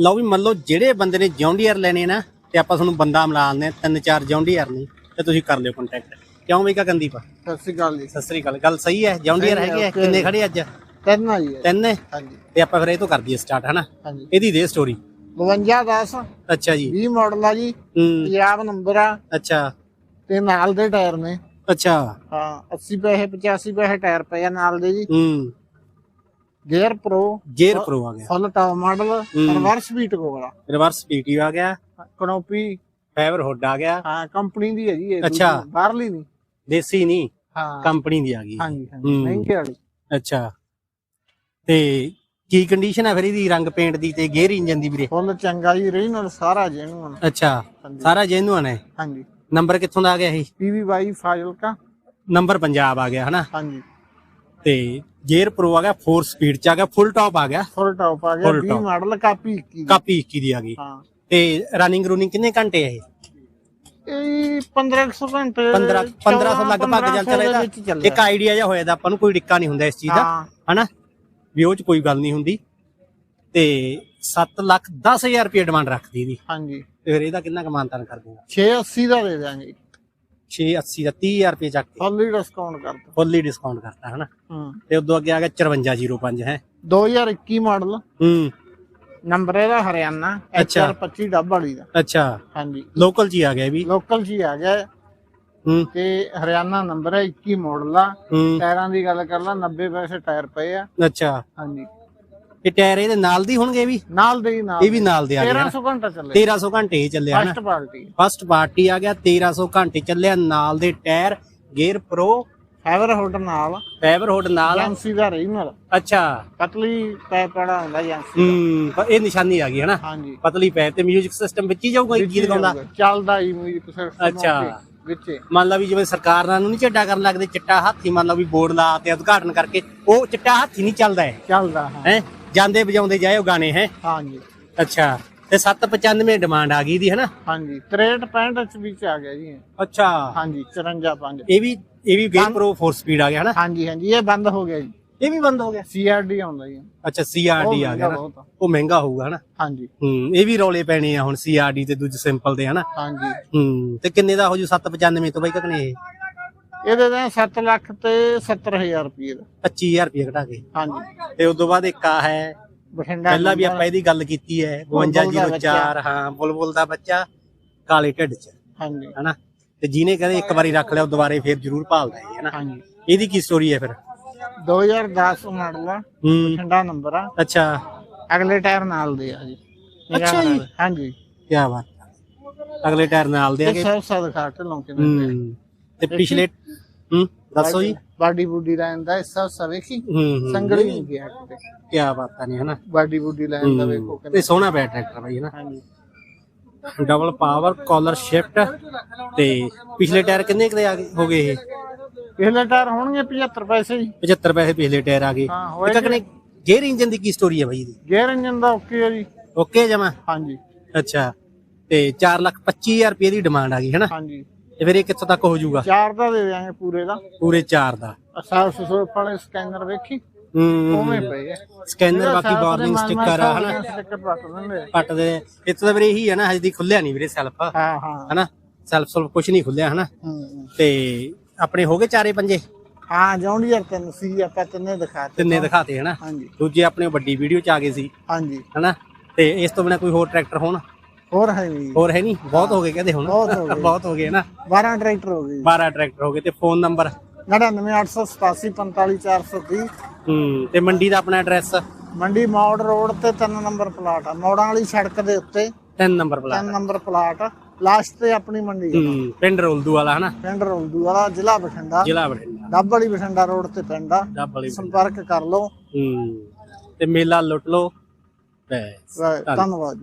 ਲਓ ਵੀ ਮੰਨ ਲਓ ਜਿਹੜੇ ਬੰਦੇ ਨੇ ਜੌਂਡੀਅਰ ਲੈਣੇ ਨਾ ਤੇ ਆਪਾਂ ਤੁਹਾਨੂੰ ਬੰਦਾ ਮਿਲਾ ਹਾਂ ਤਿੰਨ ਚਾਰ ਜੌਂਡੀਅਰ ਨੇ ਤੇ ਤੁਸੀਂ ਕਰ ਲਿਓ ਕੰਟੈਕਟ ਕਿਉਂ ਵੀ ਕਾ ਕੰਦੀਪ ਸਤਿ ਸ਼੍ਰੀ ਅਕਾਲ ਜੀ। ਸਤਿ ਸ੍ਰੀ ਅਕਾਲ। ਗੱਲ ਸਹੀ ਹੈ? ਜੌਂਡੀਅਰ ਹੈ, ਹੈਗੇ ਆ? ਕਿੰਨੇ ਖੜੇ ਅੱਜ? ਤਿੰਨ ਆ ਜੀ। ਤਿੰਨ ਨੇ? ਹਾਂਜੀ। ਤੇ ਆਪਾਂ ਫਿਰ ਇਹ ਤੋਂ ਕਰ ਦਈਏ ਸਟਾਰਟ ਹਨਾ? ਹਾਂਜੀ। ਇਹਦੀ ਦੇ ਸਟੋਰੀ 52 10 ਅੱਛਾ ਜੀ। 20 ਮਾਡਲ ਆ ਜੀ। ਹੂੰ। ਪੰਜਾਬ ਨੰਬਰ ਆ। ਅੱਛਾ। ਤੇ ਨਾਲ ਦੇ ਟਾਇਰ ਨੇ। ਅੱਛਾ। ਹਾਂ 80 ਪੈਸੇ 85 ਪੈਸੇ ਟਾਇਰ ਪਏ ਆ ਨਾਲ ਦੇ ਜੀ। ਹੂੰ। ਗੇਅਰ ਪ੍ਰੋ ਗੇਅਰ ਪ੍ਰੋ ਆ ਗਿਆ। Full top model. ਰਿਵਰਸ ਬੀਟ ਕੋਲਾ ਰਿਵਰਸ ਪੀਟੀ ਆ ਗਿਆ। ਕਨੋਪੀ। ਫਾਈਬਰ ਹੁੱਡ ਆ ਗਿਆ। ਹਾਂ ਕੰਪਨੀ ਦੀ ਹੈ ਜੀ ਇਹ। ਅੱਛਾ। ਬਾਹਰਲੀ ਨਹੀਂ। ਦੇਸੀ ਨਹੀਂ। ਹਾਂ। ਕੰਪਨੀ ਦੀ ਆ ਗਈ। ਹਾਂਜੀ ਹਾਂਜੀ। ਮਹਿੰਗੇ ਵਾਲੀ। ਅੱਛਾ। ਤੇ ਕੀ ਕੰਡੀਸ਼ਨ ਹੈ ਫਿਰ ਇਹਦੀ ਰੰਗ ਪੇਂਟ ਦੀ ਤੇ ਗੇਅਰ ਇੰਜਨ ਦੀ ਵੀਰੇ? ਫੁੱਲ ਚੰਗਾ ਜੀ ਰੀਨਲ ਸਾਰਾ ਜੈਨੂਨ ਅੱਛਾ। ਸਾਰਾ ਜੈਨੂਅਨ ਹੈ ਹਾਂਜੀ। ਨੰਬਰ ਕਿੱਥੋਂ ਦਾ ਆ ਗਿਆ ਇਹ? ਪੀਵੀਵਾਈ ਫਾਜ਼ਿਲਕਾ। ਨੰਬਰ ਪੰਜਾਬ ਆ ਗਿਆ ਹਨਾ? ਹਾਂਜੀ। ਤੇ ਗੇਅਰ ਪ੍ਰੋ ਆ ਗਿਆ 4 ਸਪੀਡ ਚ ਆ ਗਿਆ ਫੁੱਲ ਟਾਪ ਆ ਗਿਆ। ਫੁੱਲ ਟਾਪ ਆ ਗਿਆ Full 20 top। ਮਾਡਲ ਕਾਪੀ 21 ਦੀ। ਕਾਪੀ 21 ਦੀ ਆ ਗਈ। ਹਾਂ। ਤੇ ਰਨਿੰਗ ਰੂਨਿੰਗ ਕਿੰਨੇ ਘੰਟੇ ਹੈ ਇਹ? ਇਹ 1500 ਘੰਟੇ 15 1500 ਲਗਭਗ ਚੱਲ ਚੱਲ ਦੇ ਵਿੱਚ ਇਹਦਾ ਚੱਲਿਆ। ਇੱਕ ਆਈਡੀਆ ਜਿਹਾ ਹੋਇਆ ਦਾ ਆਪਾਂ ਨੂੰ ਕੋਈ ਡਿੱਕਾ ਨਹੀਂ ਹੁੰਦਾ ਇਸ ਚੀਜ਼ ਦਾ ਹਾਂ। ਹਨਾ? ਵੀ ਉਹ ਚ ਕੋਈ ਗੱਲ ਨਹੀਂ ਹੁੰਦੀ। ਤੇ 7 ਲੱਖ 10000 ਰੁਪਏ ਡਿਮਾਂਡ ਰੱਖਦੀ ਇਹਦੀ। ਹਾਂਜੀ। ਤੇ ਫਿਰ ਇਹਦਾ ਕਿੰਨਾ ਕਮਾਨਤਾਨ ਕਰ ਦੂੰਗਾ? 680 ਦਾ ਦੇ ਦਾਂਗੇ 680 ਦਾ 30000 ਰੁਪਏ ਚੱਕ ਕੇ ਫੁੱਲੀ ਡਿਸਕਾਊਂਟ ਕਰ ਦੋ ਫੁੱਲੀ ਡਿਸਕਾਊਂਟ ਕਰਤਾ ਹਨਾ? ਹੂੰ। ਤੇ ਉਦੋਂ ਅੱਗੇ ਆ ਗਿਆ 5405 ਹੈ? 2021 ਮਾਡਲ ਹੂੰ। ਨੰਬਰ ਇਹਦਾ ਹਰਿਆਣਾ ਅੱਛਾ। HR25 ਡੱਬ ਵਾਲੀ ਦਾ। ਅੱਛਾ। ਹਾਂਜੀ। ਲੋਕਲ ਜੀ ਆ ਗਿਆ ਵੀ? ਲੋਕਲ ਜੀ ਆ ਗਿਆ। ਹੂੰ। ਤੇ ਹਰਿਆਣਾ ਨੰਬਰ ਹੈ 21 ਮਾਡਲ ਆ। ਟਾਇਰਾਂ ਦੀ ਗੱਲ ਕਰ ਲਾ 90 ਪੈਸੇ ਟਾਇਰ ਪਏ ਆ। ਅੱਛਾ। ਹਾਂਜੀ। ਇਹ ਟਾਇਰ ਇਹਦੇ ਨਾਲ ਦੀ ਹੋਣਗੇ ਵੀ? ਨਾਲ ਦੇ ਹੀ ਨਾਲ ਇਹ ਵੀ ਨਾਲ ਦੇ ਆ ਗਏ 1300 ਘੰਟਾ ਚੱਲੇ 1300 ਘੰਟੇ ਹੀ ਚੱਲਿਆ ਫਸਟ ਪਾਰਟੀ ਫਸਟ ਪਾਰਟੀ ਆ ਗਿਆ 1300 ਘੰਟੇ ਚੱਲਿਆ ਨਾਲ ਦੇ tyre gear pro. Fibre hood ਨਾਲ। ਫਾਈਬਰ ਹੁੱਡ ਨਾਲ। ਏਜੰਸੀ ਦਾ ਰੀਨਲ ਅੱਛਾ। ਪਤਲੀ ਪੈ ਪੜਾ ਹੁੰਦਾ ਏਜੰਸੀ ਹੂੰ ਪਰ ਇਹ ਨਿਸ਼ਾਨੀ ਆ ਗਈ ਹਨਾ? ਹਾਂਜੀ। ਪਤਲੀ ਪੈ ਤੇ 뮤직 ਸਿਸਟਮ ਵਿੱਚ ਹੀ ਜਾਊਗਾ ਇਹ ਗੀਤ ਗਾਉਂਦਾ। ਚੱਲਦਾ ਹੀ ਮਿਊਜ਼ਿਕ ਸਿਸਟਮ ਅੱਛਾ। ਵਿੱਚ ਮੰਨ ਲਾ ਵੀ ਜਿਵੇਂ ਸਰਕਾਰ ਨਾਲ ਨੂੰ ਨਹੀਂ ਝੱਡਾ ਕਰਨ ਲੱਗਦੇ ਚਿੱਟਾ ਹਾਥੀ ਮੰਨ ਲਾ ਵੀ ਬੋਰਡ ਲਾ ਤੇ ਉਦਘਾਟਨ ਕਰਕੇ ਉਹ ਚਿੱਟਾ ਹਾਥੀ ਨਹੀਂ ਚੱਲਦਾ ਹੈ ਚੱਲਦਾ ਹਾਂ। ਹੈ? ਜਾਂਦੇ ਵਜਾਉਂਦੇ ਜਾਇਓ ਗਾਣੇ ਹੈ? ਹਾਂਜੀ। ਅੱਛਾ ਤੇ 795 ਡਿਮਾਂਡ ਆ ਗਈ ਦੀ ਹੈ ਨਾ ਹਾਂਜੀ 63 65 ਚ ਵਿੱਚ ਆ ਗਿਆ ਜੀ ਇਹ। ਅੱਛਾ। ਹਾਂਜੀ 54 5 ਇਹ ਵੀ ਇਹ ਵੀ ਗੇਅਰ ਪ੍ਰੋ 4 ਸਪੀਡ ਆ ਗਿਆ ਹਨਾ? ਹਾਂਜੀ ਹਾਂਜੀ ਇਹ ਬੰਦ ਹੋ ਗਿਆ ਜੀ। ਇਹ ਵੀ ਬੰਦ ਹੋ ਗਿਆ? ਸੀਆਰਡੀ ਆਉਂਦਾ ਜੀ। ਅੱਛਾ ਸੀਆਰਡੀ ਆ ਗਿਆ ਨਾ? ਬਹੁਤ। ਆ। ਉਹ ਮਹਿੰਗਾ ਹੋਊਗਾ ਹਨਾ? ਹਾਂਜੀ। ਹੂੰ ਇਹ ਵੀ ਰੌਲੇ ਪੈਣੇ ਆ ਹੁਣ ਸੀਆਰਡੀ ਤੇ ਦੂਜੇ ਸਿੰਪਲ ਦੇ ਹਨਾ? ਹਾਂਜੀ। ਹੂੰ ਤੇ ਕਿੰਨੇ ਦਾ ਹੋ ਜੂ 795 ਤੋਂ ਬਾਈ ਕਕਨੇ ਇਹ? ਇਹਦੇ ਦਾ 7 ਲੱਖ ਤੇ 70000 ਰੁਪਏ ਦਾ। 25000 ਰੁਪਏ ਘਟਾ ਕੇ। ਹਾਂਜੀ। ਤੇ ਉਸ ਤੋਂ ਬਾਅਦ ਇੱਕ ਆ ਹੈ ਬਠਿੰਡਾ ਪਹਿਲਾਂ ਵੀ ਆਪਾਂ ਇਹਦੀ ਗੱਲ ਕੀਤੀ ਹੈ ਬੁਲਬੁਲ ਦਾ 5204 ਹਾਂ ਬੁਲਬੁਲ ਦਾ ਬੱਚਾ ਕਾਲੇ ਢਿੱਡ ਚ। ਹਾਂਜੀ। ਹਨਾ? ਤੇ ਜਿਹਨੇ ਕਹਿੰਦੇ ਇੱਕ ਵਾਰੀ ਰੱਖ ਲਿਆ ਉਹ ਦੁਬਾਰੇ ਫੇਰ ਜ਼ਰੂਰ ਭਾਲਦਾ ਹੈ ਹਨਾ? ਹਾਂਜੀ। ਇਹਦੀ ਕੀ ਸਟੋਰੀ ਹੈ ਫਿਰ? 2010 ਮਾਡਲ ਆ ਬਠਿੰਡਾ ਨੰਬਰ ਆ। ਅੱਛਾ। ਅਗਲੇ ਟਾਇਰ ਨਾਲ ਦੇ ਆ ਜੀ। ਅੱਛਾ ਜੀ। ਹਾਂਜੀ। ਕੀ ਬਾਤ। ਅਗਲੇ ਟਾਇਰ ਨਾਲ ਦੇ ਖਾ ਕੇ? ਲੋਕੇ ਹੂੰ। ਤੇ ਪਿਛਲੇ ਹੂੰ ਦੱਸੋ ਜੀ। ਬਾਡੀ ਬੁੱਡੀ ਲਾਈਨ ਦਾ ਹਿੱਸਾ ਸਾ ਵੇਖੀ? ਹੂੰ ਸੰਗਲੀ ਨਹੀਂ ਗਿਆ ਕਿਤੇ ਕੀ ਬਾਤਾਂ ਨੇ ਹਨਾ? ਬਾਡੀ ਬੁੱਡੀ ਲਾਈਨ ਦਾ ਵੇਖੋ। ਕਿੰਨਾ। ਤੇ ਸੋਹਣਾ ਪਿਆ ਟਰੈਕਟਰ ਬਾਈ ਹਨਾ? ਹਾਂਜੀ ਡਬਲ ਪਾਵਰ ਕਾਲਰ ਸ਼ਿਫਟ ਤੇ ਪਿਛਲੇ ਟਾਇਰ ਕਿੰਨੇ ਕੁ ਦੇ ਆ ਗਏ ਹੋ ਗਏ ਇਹ? ਪਹਿਲੇ ਟਾਇਰ ਹੋਣਗੇ 75 ਪੈਸੇ ਜੀ। 75 ਪੈਸੇ ਪਿਛਲੇ ਟਾਇਰ ਆ ਗਏ। ਹਾਂ ਤੇ ਹੋਏ ਕਕਨੇ ਗੇਅਰ ਇੰਜਨ ਦੀ ਕੀ ਸਟੋਰੀ ਹੈ ਬਾਈ ਇਹਦੀ? ਗੇਅਰ ਇੰਜਨ ਦਾ ਓਕੇ ਹੈ ਜੀ। ਓਕੇ ਜਮਾ? ਹਾਂਜੀ। ਅੱਛਾ। ਤੇ 4 ਲੱਖ 25000 ਰੁਪਏ ਦੀ ਡਿਮਾਂਡ ਆ ਗਈ ਹੈਨਾ? ਹਾਂਜੀ। ਤੇ ਫਿਰ ਇਹ ਕਿੱਥੋਂ ਤੱਕ ਹੋ ਜਾਊਗਾ? ਚਾਰ ਦਾ ਦੇ ਦਿਆਂਗੇ ਪੂਰੇ ਦਾ। ਪੂਰੇ 4 ਦਾ। ਅਸਾਲ ਸੁਸੋ ਵਾਲੇ ਸਕੈਨਰ ਵੇਖੀ? ਹੂੰ ਉਵੇਂ ਪਏ ਆ। ਸਕੈਨਰ ਬਾਕੀ ਵਾਰਨਿੰਗ ਸਟicker ਆ ਹਨਾ? ਸਟicker ਪੱਟ ਦਿੰਦੇ ਪੱਟ ਦੇ। ਇੱਥੇ ਤਾਂ ਵੀਰੇ ਇਹੀ ਹੈ ਨਾ ਹਜੇ ਦੀ ਖੁੱਲਿਆ ਨਹੀਂ ਵੀਰੇ ਸੈਲਫ। ਹਾਂ ਹਾਂ। ਹਨਾ? ਸੈਲਫ ਸੈਲਫ ਕੁਝ ਨਹੀਂ ਖੁੱਲਿਆ ਹਨਾ। ਤੇ ਆਪਣੇ ਹੋ ਗਏ ਚਾਰੇ ਪੰਜੇ? ਹਾਂ ਜੌਂਡੀਅਰ ਤਿੰਨ ਸੀ ਆਪਾਂ ਤਿੰਨੇ ਦਿਖਾਤੇ ਤਿੰਨੇ ਦਿਖਾਤੇ ਹਨਾ? ਦੂਜੇ ਆਪਣੇ ਵੱਡੀ ਵੀਡੀਓ ਚ ਆ ਗਏ ਸੀ। ਹਾਂਜੀ। ਹਨਾ? ਤੇ ਇਸ ਤੋਂ ਬਿਨਾ ਕੋਈ ਹੋਰ ਟਰੈਕਟਰ ਹੋਣ? ਹੋਰ ਹੈ ਵੀ ਹੋਰ ਹੈ ਨਹੀਂ? ਬਹੁਤ ਹੋ ਗਏ ਕਹਿੰਦੇ ਹੁਣ? ਬਹੁਤ ਹੋ ਗਏ। ਬਹੁਤ ਹੋ ਗਏ ਨਾ? 12 ਟਰੈਕਟਰ ਹੋ ਗਏ। 12 ਟਰੈਕਟਰ ਹੋ ਗਏ ਤੇ ਫੋਨ ਨੰਬਰ? 99887 ਹੂੰ ਤੇ ਮੰਡੀ ਦਾ ਆਪਣਾ ਐਡਰੈਸ? ਮੰਡੀ ਮੌੜ ਰੋਡ ਤੇ 3 ਨੰਬਰ ਪਲਾਟ ਆ। ਮੌੜਾਂ ਵਾਲੀ ਸੜਕ ਦੇ ਉੱਤੇ 3 number plot 3 number plot last ਤੇ ਆਪਣੀ ਮੰਡੀ। ਹੂੰ ਪਿੰਡ ਰੋਲਦੂ ਵਾਲਾ ਹਨਾ? ਪਿੰਡ ਰੌਲਦੂ ਵਾਲਾ ਜ਼ਿਲ੍ਹਾ ਬਠਿੰਡਾ। ਜ਼ਿਲ੍ਹਾ ਬਠਿੰਡਾ। ਡੱਬ ਵਾਲੀ ਬਠਿੰਡਾ ਰੋਡ ਤੇ ਪਿੰਡ ਆ। ਸੰਪਰਕ ਕਰ ਲਓ। ਹੂੰ ਤੇ ਮੇਲਾ ਲੁੱਟ ਲੋ ਬਸ। ਧੰਨਵਾਦ।